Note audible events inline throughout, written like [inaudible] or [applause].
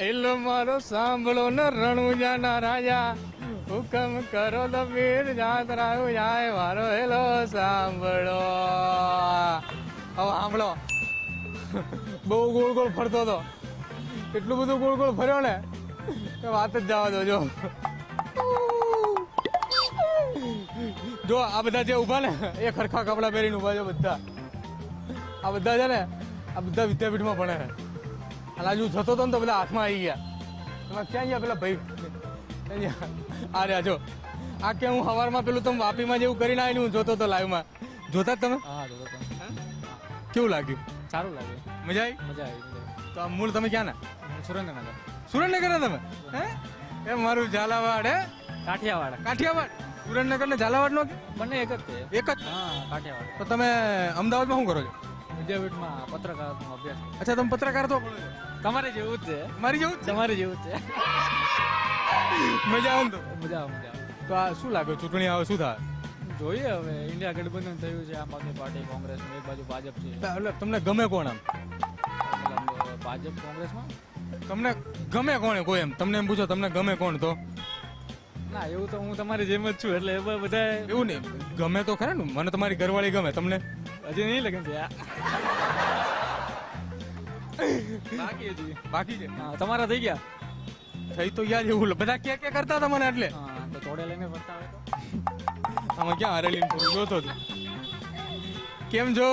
એલો મારો સાંભળો ને રણુજાના રાજા. હુકમ કરો તો વીર જાતરાયું જાય મારો હેલો સાંભળો. હવે સાંભળો. બહુ ગોળ ગોળ ફરતો હતો. એટલું બધું ગોળ ગોળ ફર્યો ને, કે વાત જ જવા દો, જો. જો, આ બધા જે ઊભા ને, એ ખરખા કપડાં પહેરીને ઊભા છે બધા. આ બધા છે ને, આ બધા વિદ્યાપીઠમાં ભણે છે. અને આજુ જતો હતો ને તો બધા હાથમાં આવી ગયા. એમાં ક્યાં ગયા પેલા ભાઈ? આ રહ્યા જો. આ કે હું સવારમાં પેલું તમે વાપીમાં જેવું કરીને આવીને હું જોતો હતો લાઈવમાં જોતા તમે? હા તો. તો કેવું લાગ્યું? સારું લાગ્યું. મજા આવી? મજા આવી તો આ મૂળ તમે ક્યાં ના સુરેન્દ્રનગર. સુરેન્દ્રનગર તમે? હે? એ મારું ઝાલાવાડ હે? કાઠિયાવાડ. કાઠિયાવાડ? સુરેન્દ્રનગર ને ઝાલાવાડ નો બંને એક જ છે. એક જ? હા કાઠિયાવાડ. તો તમે અમદાવાદમાં શું કરો છો? વિદ્યાપીઠમાં પત્રકારનો અભ્યાસ. અચ્છા તમે પત્રકાર તો? તમારે જેવું જ છે. મારી જેવું જ તમારે જેવું જ છે. મજા આવે તો? મજા આવે મજા આવે. તો આ શું લાગે? ચૂંટણી આવે શું થાય? જોઈએ હવે ઇન્ડિયા ગઠબંધન થયું છે આમ આદમી પાર્ટી કોંગ્રેસ એક બાજુ ભાજપ છે. એટલે તમને ગમે કોણ આમ? ભાજપ કોંગ્રેસમાં? તમને ગમે કોણ કોઈ એમ? તમને એમ પૂછો તમને ગમે કોણ તો? ના એવું તો હું તમારી જેમ જ છું એટલે એ બધા એવું નહીં. ગમે તો ખરા ને મને તમારી ઘરવાળી ગમે. તમને હજી નહીં લગન થયા. બાકી હજી. બાકી છે? હા તમારા થઈ ગયા? થઈ તો યાદ એવું. બધા કે કે કરતા હતા મને એટલે? હા તો થોડે લઈને ફરતા હોય તો. આમાં ક્યાં હરેલીને પૂરું? જોતો હતો કેમ જો?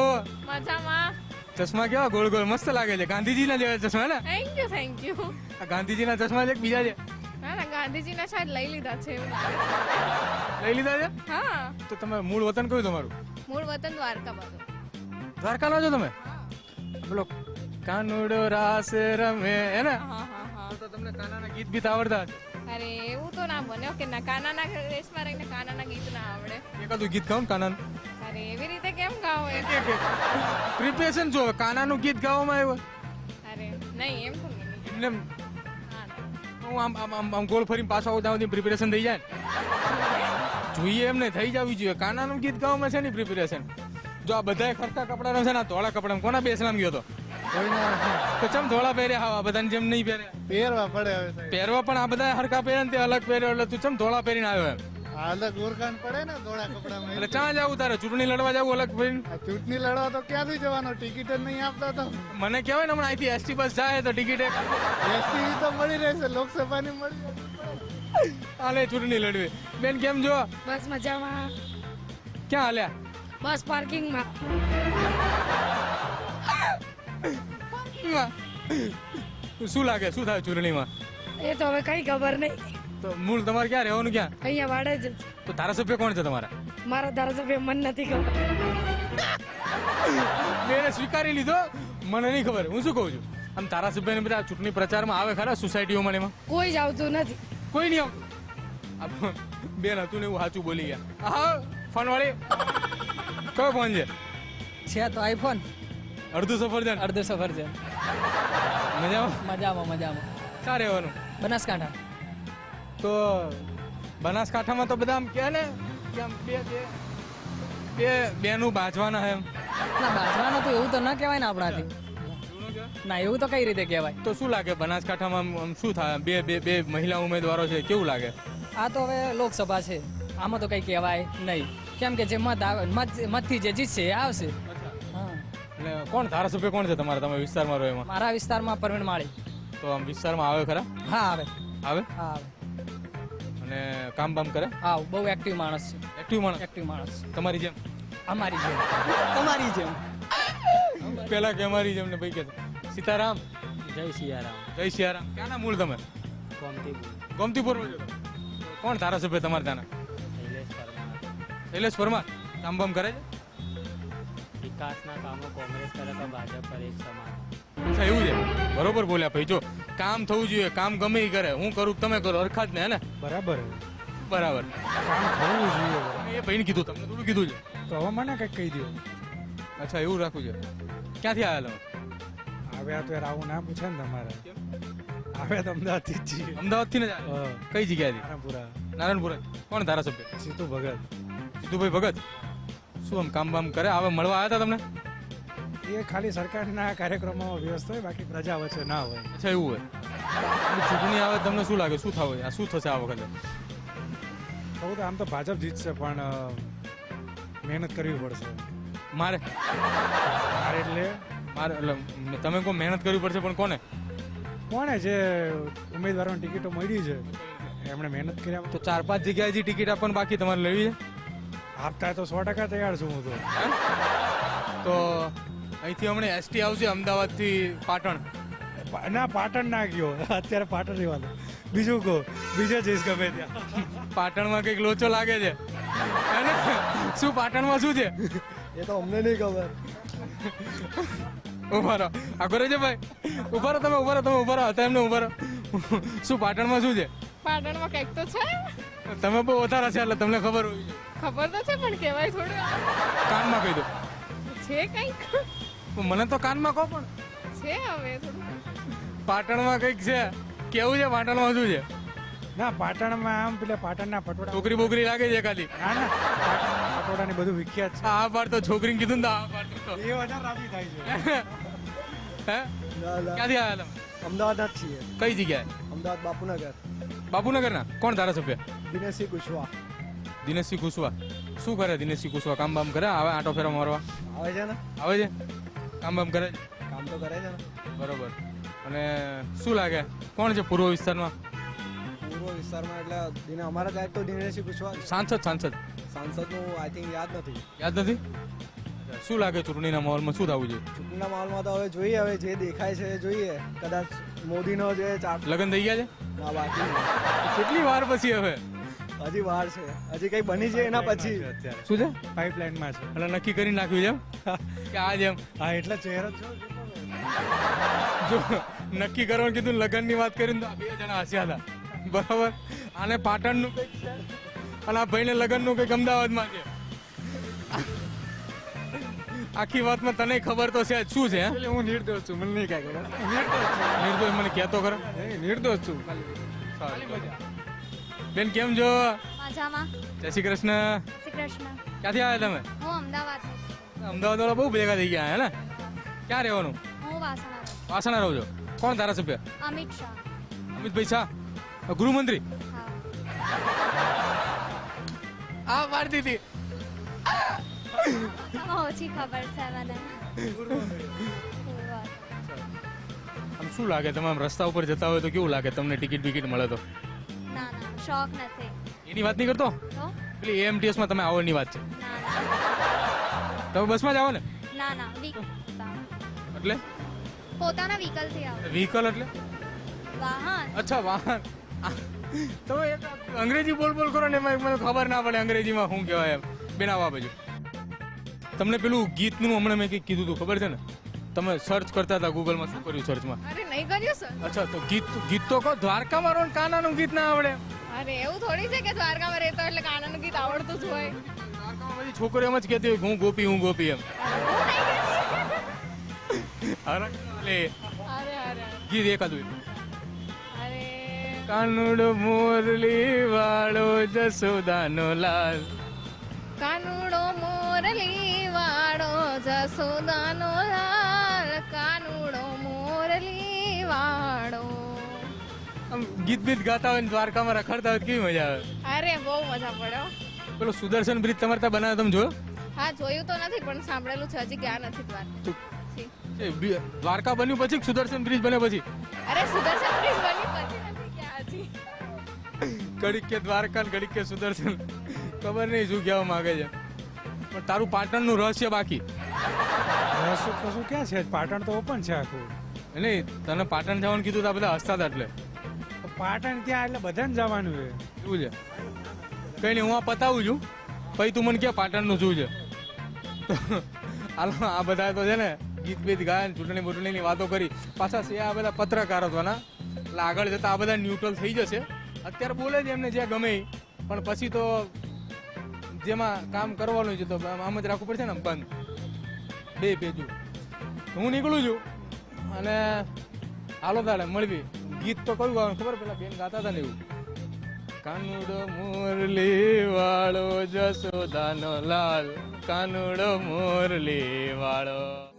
મજામાં. ચશ્મા કેવા ગોળ ગોળ મસ્ત લાગે છે. ગાંધીજીના જેવા ચશ્મા ને? થેન્ક યુ થેન્ક યુ આ ગાંધીજીના ચશ્મા છે બીજા છે? ના ના ગાંધીજીના શાયદ લઈ લીધા છે. લઈ લીધા છે? હા. તો તમે મૂળ વતન કયું તમારું? મૂળ વતન દ્વારકા બાજુ દ્વારકાના છો તમે? બોલો કાનુડો રાસ રમે હે ને? હા હા હા. તો તમને કાનાના ગીત બીત આવડતા અરે એવું તો ના બન્યો કે ના કાનાના રેસમાં રહીને કાનાના ગીત ના આવડે. એકાદું ગીત ગાઉં કાનાનું. અરે એવી રીતે કેમ ગાઓ પ્રિપેરેશન જો કાનાનું ગીત ગાવામાં આવ્યું. અરે નહીં એમ તો એમને એમ હા. હું આમ આમ આમ આમ ગોળ ફરીને પાછો આવું ત્યાં પ્રિપેરેશન થઈ જાય જોઈએ એમને થઈ જવી જોઈએ. કાનાનું ગીત ગાવામાં છે ને પ્રિપેરેશન જો આ બધાય ખરતા કપડાનો છે ને આ ધોળા કપડા કોના બેસલામ ગયો તો તો ચમ ધોળા પહેર્યા હા બધાને જેમ નહીં પહેરે પહેરવા પડે હવે પહેરવા પણ આ બધા હરકા પહેરે ને તે અલગ પહેર્યો એટલે તું ચમ ધોળા પહેરીને આવ્યો એમ? આ અલગ ઓળખાણ પડે ને ધોળા કપડામાં. એટલે ક્યાં જવું તારે? ચૂંટણી લડવા જવું અલગ ભાઈ. ચૂંટણી લડવા તો ક્યાંથી જવાનો? ટિકિટ જ નહીં આપતા તો. મને કહેવાય ને હમણાં અહીંથી એસટી બસ જાય તો ટિકિટ એસટી તો મળી રહેશે લોકસભાની મળી. હાલે ચૂંટણી લડવી. બેન કેમ જો બસ મજામાં. ક્યાં હાલ્યા? બસ પાર્કિંગમાં. શું લાગે? શું થાય ચૂંટણીમાં? એ તો હવે કઈ ખબર નહીં. તો મૂળ તમારે ક્યાં રહેવાનું ક્યાં? અહીંયા વાડે જ તો ધારાસભ્ય કોણ છે તમારા? મારા ધારાસભ્ય મન નથી ખબર. મેં સ્વીકારી લીધો મને નહીં ખબર. હું શું કહું છું? આમ ધારાસભ્યને બધા ચૂંટણી પ્રચારમાં આવે ખરા સોસાયટીઓમાં એમાં? કોઈ જ આવતું નથી. કોઈ નહીં આવતું આ બેન હતું ને એવું સાચું બોલી ગયા. હા ફોન વાળી કયો ફોન છે? છે તો આઈફોન અડધું સફરજન. અડધો સફર છે મજામાં? મજામાં મજામાં. ક્યાં રહેવાનું? બનાસકાંઠા. તો બનાસકાંઠામાં તો બધા આમ કહે ને કે આમ બે બે બે બેનું બાજવાના એમ. ના બાજવાનું તો એવું તો ન કહેવાય ને આપણાથી. ના એવું તો કઈ રીતે કહેવાય? તો શું લાગે બનાસકાંઠામાં આમ- શું થાય? બે બે બે મહિલા ઉમેદવારો છે કેવું લાગે? આ તો હવે લોકસભા છે. આમાં તો કઈ કહેવાય નહીં. કેમ કે જે મત આવે મત મતથી જે જીતશે એ આવશે. હા. એટલે કોણ ધારાસભ્ય કોણ છે તમારા? તમે વિસ્તારમાં રહો એમાં. મારા વિસ્તારમાં પરવીણ માળી. તો આમ વિસ્તારમાં આવે ખરા? હા આવે. આવે? હા આવે. અને કામ બામ કરે? હા બહુ એક્ટિવ માણસ છે. એક્ટિવ માણસ? એક્ટિવ માણસ. તમારી જેમ? અમારી જેમ. તમારી જેમ. [laughs] પેલા કે અમારી જેમ ને ભાઈ કે સીતારામ? જય સિયારામ. જય સિયારામ. ક્યાંના મૂળ તમે? ગોમતીપુર. ગોમતીપુર? કોણ ધારાસભ્ય તમારે ત્યાંના? શૈલેષ પરમાર. કામ બામ કરે છે? વિકાસના કામો કોંગ્રેસ કરે તો ભાજપ પર એક સમાન. એવું છે. બરોબર બોલ્યા ભાઈ. જો કામ થવું જોઈએ કામ ગમે ઈ કરે. હું કરું તમે કરો અરખા જ ને હે ને? બરાબર. બરાબર. કામ થવું જોઈએ એ ભાઈને કીધું તમને થોડું કીધું છે. તો હવે મને કંઈક કહી દો અચ્છા એવું રાખવું છે. ક્યાંથી આવેલા હવે આ તો યાર આવું ના પૂછે ને તમારે. હવે તો અમદાવાદથી જ છીએ. અમદાવાદથી ને જ આવ્યા? કઈ જગ્યાએથી? નારાયણપુરા નારાયણપુર કોણ ધારાસભ્ય? સીતુ ભગત સીતુભાઈ ભગત. શું આમ કામ બામ કરે? હવે મળવા આવ્યા હતા તમને? એ ખાલી સરકારના કાર્યક્રમોમાં વ્યસ્ત હોય બાકી પ્રજા વચ્ચે ના હોય. અચ્છા એવું હોય. ચૂંટણી આવે તમને શું લાગે? શું થવું? આ શું થશે આ વખતે? કહું તો આમ તો ભાજપ જીતશે પણ મહેનત કરવી પડશે. મારે? મારે એટલે? મારે એટલે તમે કહો મહેનત કરવી પડશે પણ કોને? કોણે જે ઉમેદવારોની ટિકિટો મળી છે? એમણે મહેનત કર્યા તો ચાર પાંચ જગ્યાએ જે ટિકિટ આપવાની બાકી તમારે લેવી છે? આપતા તો સો ટકા તૈયાર છું હું તો. તો અહીંથી હમણાં એસટી આવશે અમદાવાદથી પાટણ. ના પાટણ ના ગયો. અત્યારે પાટણ રહેવાનું. બીજું કહો. બીજે જઈશ ગમે ત્યાં. પાટણમાં કંઈક લોચો લાગે છે. અને શું પાટણમાં શું છે? એ તો અમને નહીં ખબર. ઊભા રહો. આ રહેજો છે ભાઈ. ઊભા રહો તમે ઊભા રહો તમે ઊભા રહો. હતા એમને ઊભા રહો. શું પાટણમાં શું છે? પાટણમાં કંઈક તો છે. તમે બહુ વધારે છે એટલે તમને ખબર. ખબર તો છે પણ કહેવાય થોડું. કાનમાં કહી દો છે કંઈક? મને તો કાનમાં કહો પણ. છે હવે થોડું. પાટણમાં કંઈક છે. કેવું છે પાટણમાં શું છે? ના પાટણમાં આમ પેલા પાટણના પટોળા. છોકરી બોકરી લાગે છે ખાલી. ના ના બધું વિખ્યાત છે. આ પાર તો છોકરીને કીધું ને આ પાર તો. એ વધારે રાજી થાય છે. હે? ના ના ક્યાંથી આવ્યા તમે? અમદાવાદના જ છીએ. કઈ જગ્યાએ? અમદાવાદ બાપુનગર. બાપુનગરના? કોણ ધારાસભ્ય? દિનેશસિંહ કુશવા દિનેશસિંહ કુશવા શું કરે દિનેશસિંહ કુશવા કામ બામ કરે? આવે આટો ફેરા મારવા? આવે છે ને? આવે છે? કામ બામ કરે છે? કામ તો કરે છે ને. બરોબર. અને શું લાગે? કોણ છે પૂર્વ વિસ્તારમાં? પૂર્વ વિસ્તારમાં એટલે દિને અમારા સાહેબ તો દિનેશજી પૂછવા સાંસદ સાંસદ. સાંસદનું આઈ થિંક યાદ નથી. યાદ નથી? શું લાગે ચૂંટણીના માહોલમાં? શું થવું જોઈએ? ચૂંટણીના માહોલમાં તો હવે જોઈએ હવે જે દેખાય છે એ જોઈએ. કદાચ મોદીનો જે લગ્ન થઈ ગયા છે? ના બાકી કેટલી વાર પછી હવે? હજી વાર છે. હજી કઈ બની છે એના પછી. અત્યારે. શું છે? પાઇપલાઇનમાં છે. એટલે નક્કી કરી નાખ્યું છે એમ? કે આ જેમ. હા એટલે ચહેરો જો જો નક્કી કરવાનું કીધું લગ્નની વાત કરીને તો આ બે જણા હસ્યા હતા. બરાબર? આને પાટણનું કંઈક છે. અને આ ભાઈને કંઈક કંઈક અમદાવાદમાં છે. આખી વાતમાં તને ખબર તો છે. શું છે હે? હું નિર્દોષ છું. મને નહીં કાંઈ ખબર. નિર્દોષ? મને કહેતો ખરો. નિર્દોષ છું. બેન કેમ છો? મજામાં. જય શ્રી કૃષ્ણ. શ્રી કૃષ્ણ. ક્યાંથી આવ્યા તમે? હું અમદાવાદ અમદાવાદ વાળા બહુ ભેગા થઈ ગયા હે ને? ક્યાં રહેવાનું? હું વાસણા વાસણા રહો છો. કોણ ધારાસભ્ય? અમિત શાહ. અમિતભાઈ શાહ? ગૃહમંત્રી? આ મારતી હતી ઓછી ખબર છે મને. આમ શું લાગે? તમે આમ રસ્તા ઉપર જતા હોય તો કેવું લાગે? તમને ટિકિટ બિકિટ મળે તો? ના ના શોખ નથી. એની વાત નહીં કરતો? તો? પેલી એએમટીએસમાં તમે આવો એની વાત છે. ના ના. તમે બસમાં જ આવો ને? ના ના વીક એટલે? પોતાના વ્હીકલથી આવો. વ્હીકલ એટલે? વાહન. અચ્છા વાહન. તમે એક અંગ્રેજી બોલ બોલ કરો ને એમાં મને ખબર ના પડે અંગ્રેજીમાં શું કહેવાય એમ. બેન બાબજો બાજુ. તમને પેલું ગીતનું હમણાં મેં કંઈક કીધું હતું ખબર છે ને? તમે સર્ચ કરતા હતા ગૂગલમાં શું કર્યું સર્ચમાં અરે નહીં કર્યું સર અચ્છા તો ગીત ગીત તો કહો દ્વારકામાં રહો ને કાનાનું ગીત ના આવડે. અરે એવું થોડી છે કે દ્વારકામાં રહેતો એટલે કાનાનું ગીત આવડતું જ હોય. દ્વારકામાં બધી છોકરીઓ એમ જ કહેતી હોય હું ગોપી હું ગોપી એમ. અરે અરે અરે. ગીત એકાદું અરે. કાનુડ મોરલી વાળો જસોદાનો લાલ. કાનુડો મોરલી વાળો જસોદાનો લાલ. ગીત બીત ગાતા હોય ને દ્વારકામાં રખડતા હોય તો કેવી મજા આવે? અરે બહુ મજા પડે પેલો સુદર્શન બ્રિજ તમારે ત્યાં બનાવ્યો તમે જોયો? હા જોયું તો નથી પણ સાંભળેલું છે હજી ગયા નથી દ્વારકા. એ બી- દ્વારકા બન્યું પછી સુદર્શન બ્રિજ બને પછી? અરે સુદર્શન બ્રિજ બન્યું પછી નથી ગયા હજી. ઘડીક કે દ્વારકા ઘડીક કે સુદર્શન. ખબર નહીં શું કહેવા માંગે છે. પણ તારું પાટણનું રહસ્ય બાકી. રહસ્ય કશું ક્યાં છે? પાટણ તો ઓપન છે આખું. નહીં તને પાટણ જવાનું કીધું તો આ બધા હસતા હતા એટલે. પાટણ ત્યાં એટલે બધાને જવાનું છે. એવું છે. કઈ નહીં, હું આ પતાવું છું. પછી તું મને કે પાટણનું શું છે? હાલો, આ બધા તો છે ને ગીત બીત ગાય ચૂંટણી બૂંટણીની વાતો કરી. પાછા છે આ બધા પત્રકારો હતોના એટલે આગળ જતા આ બધા ન્યુટ્રલ થઈ જશે. અત્યારે બોલે છે એમને જ્યાં ગમે. પણ પછી તો જેમાં કામ કરવાનું છે તો આમ જ રાખવું પડશે ને, બંધ. બે પેજું. હું નીકળું છું. અને હાલો તારે મળવી ગીત તો કયું ગાવાનું ખબર પેલા બેન ગાતા હતા ને એવું. કાનુડો મુરલી વાળો જસોદાનો લાલ, કાનુડો મુરલી વાળો.